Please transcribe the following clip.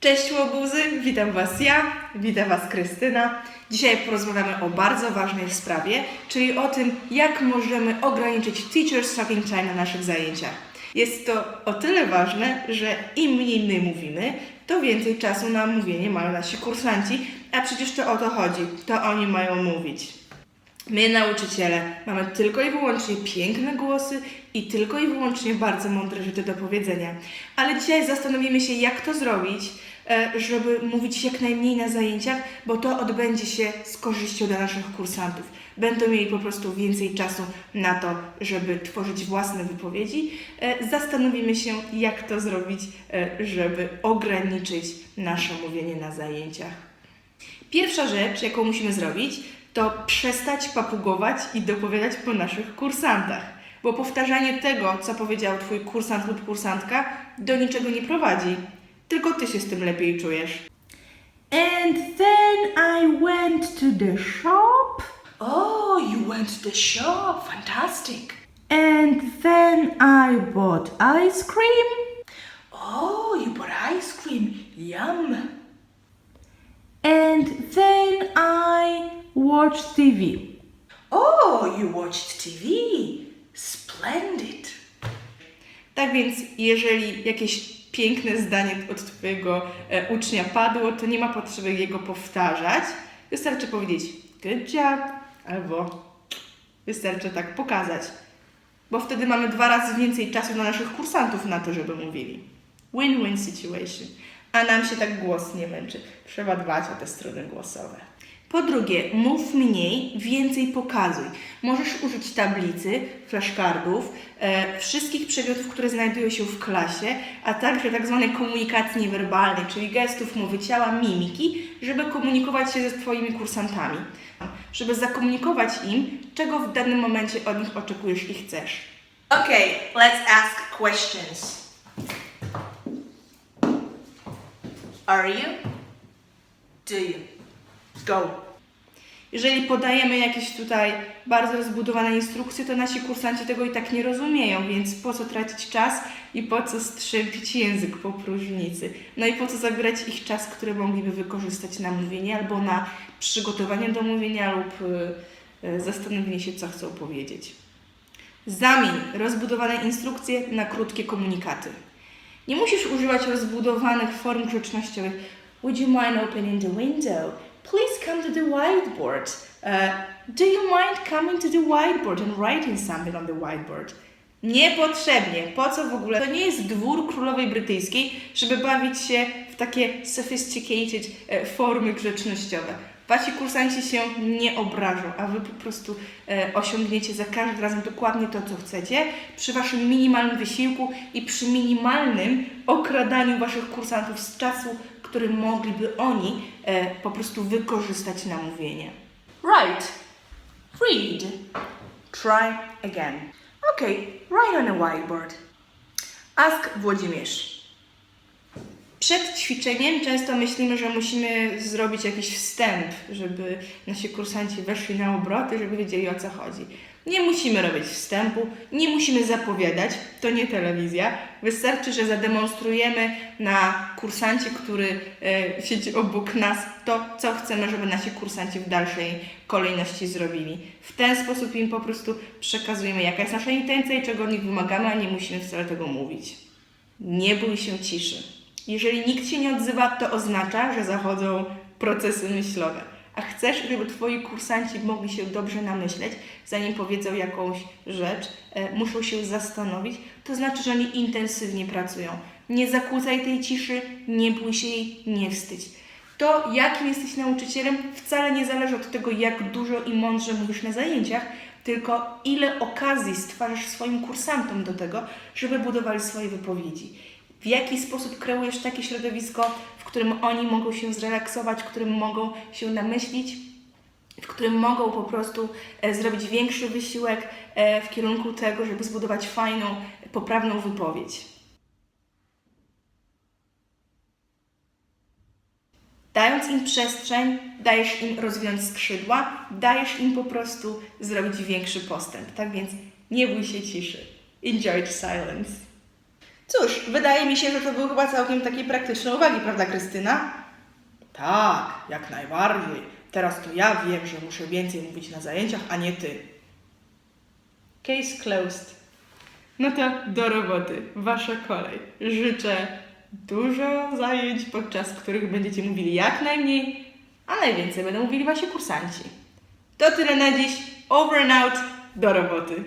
Cześć łobuzy, witam Was ja, witam Was Krystyna. Dzisiaj porozmawiamy o bardzo ważnej sprawie, czyli o tym, jak możemy ograniczyć teacher talking time na naszych zajęciach. Jest to o tyle ważne, że im mniej my mówimy, to więcej czasu na mówienie mają nasi kursanci, a przecież to o to chodzi, to oni mają mówić. My, nauczyciele, mamy tylko i wyłącznie piękne głosy i tylko i wyłącznie bardzo mądre rzeczy do powiedzenia. Ale dzisiaj zastanowimy się, jak to zrobić, e, żeby mówić jak najmniej na zajęciach, bo to odbędzie się z korzyścią dla naszych kursantów. Będą mieli po prostu więcej czasu na to, żeby tworzyć własne wypowiedzi. E, Zastanowimy się, jak to zrobić, e, żeby ograniczyć nasze mówienie na zajęciach. Pierwsza rzecz, jaką musimy zrobić, to przestać papugować i dopowiadać po naszych kursantach. Bo powtarzanie tego, co powiedział Twój kursant lub kursantka, do niczego nie prowadzi. Tylko Ty się z tym lepiej czujesz. And then I went to the shop. Oh, you went to the shop. Fantastic. And then I bought ice cream. Oh, you bought ice cream. Yum. And then I watched TV. Oh, you watched TV. Splendid. Tak więc, jeżeli jakieś piękne zdanie od Twojego e, ucznia padło, to nie ma potrzeby jego powtarzać. Wystarczy powiedzieć good job albo wystarczy tak pokazać. Bo wtedy mamy dwa razy więcej czasu dla naszych kursantów na to, żeby mówili. Win-win situation. A nam się tak głos nie męczy. Trzeba dbać o te strony głosowe. Po drugie, mów mniej, więcej pokazuj. Możesz użyć tablicy, flashcardów, e, wszystkich przedmiotów, które znajdują się w klasie, a także tak zwanej komunikacji niewerbalnej, czyli gestów mowy ciała, mimiki, żeby komunikować się ze Twoimi kursantami. Żeby zakomunikować im, czego w danym momencie od nich oczekujesz i chcesz. Okay, let's ask questions. Are you? Do you? Go. Jeżeli podajemy jakieś tutaj bardzo rozbudowane instrukcje, to nasi kursanci tego i tak nie rozumieją, więc po co tracić czas i po co strzępić język po próżnicy? No i po co zabierać ich czas, który mogliby wykorzystać na mówienie albo na przygotowanie do mówienia lub y, y, zastanowienie się, co chcą powiedzieć. Zamień rozbudowane instrukcje na krótkie komunikaty. Nie musisz używać rozbudowanych form grzecznościowych. Would you mind opening the window? Please come to the whiteboard. Uh, do you mind coming to the whiteboard and writing something on the whiteboard? Niepotrzebnie. Po co w ogóle? To nie jest dwór królowej brytyjskiej, żeby bawić się w takie sophisticated e, formy grzecznościowe. Wasi kursanci się nie obrażą, a wy po prostu e, osiągniecie za każdym razem dokładnie to, co chcecie, przy waszym minimalnym wysiłku i przy minimalnym okradaniu waszych kursantów z czasu, który mogliby oni e, po prostu wykorzystać na mówienie. Right. Read. Try again. Okay, write on a whiteboard. Ask Włodzimierz. Przed ćwiczeniem często myślimy, że musimy zrobić jakiś wstęp, żeby nasi kursanci weszli na obroty, żeby wiedzieli o co chodzi. Nie musimy robić wstępu, nie musimy zapowiadać, to nie telewizja. Wystarczy, że zademonstrujemy na kursancie, który e, siedzi obok nas, to co chcemy, żeby nasi kursanci w dalszej kolejności zrobili. W ten sposób im po prostu przekazujemy, jaka jest nasza intencja i czego od nich wymagamy, a nie musimy wcale tego mówić. Nie bój się ciszy. Jeżeli nikt się nie odzywa, to oznacza, że zachodzą procesy myślowe. A chcesz, żeby Twoi kursanci mogli się dobrze namyśleć, zanim powiedzą jakąś rzecz, e, muszą się zastanowić, to znaczy, że oni intensywnie pracują. Nie zakłócaj tej ciszy, nie bój się jej, nie wstydź. To, jakim jesteś nauczycielem, wcale nie zależy od tego, jak dużo i mądrze mówisz na zajęciach, tylko ile okazji stwarzasz swoim kursantom do tego, żeby budowali swoje wypowiedzi. W jaki sposób kreujesz takie środowisko, w którym oni mogą się zrelaksować, w którym mogą się namyślić, w którym mogą po prostu e, zrobić większy wysiłek e, w kierunku tego, żeby zbudować fajną, poprawną wypowiedź. Dając im przestrzeń, dajesz im rozwinąć skrzydła, dajesz im po prostu zrobić większy postęp. Tak więc nie bój się ciszy. Enjoy the silence. Cóż, wydaje mi się, że to były chyba całkiem takie praktyczne uwagi, prawda, Krystyna? Tak, jak najbardziej. Teraz to ja wiem, że muszę więcej mówić na zajęciach, a nie ty. Case closed. No to do roboty. Wasza kolej. Życzę dużo zajęć, podczas których będziecie mówili jak najmniej, a najwięcej będą mówili wasi kursanci. To tyle na dziś. Over and out. Do roboty.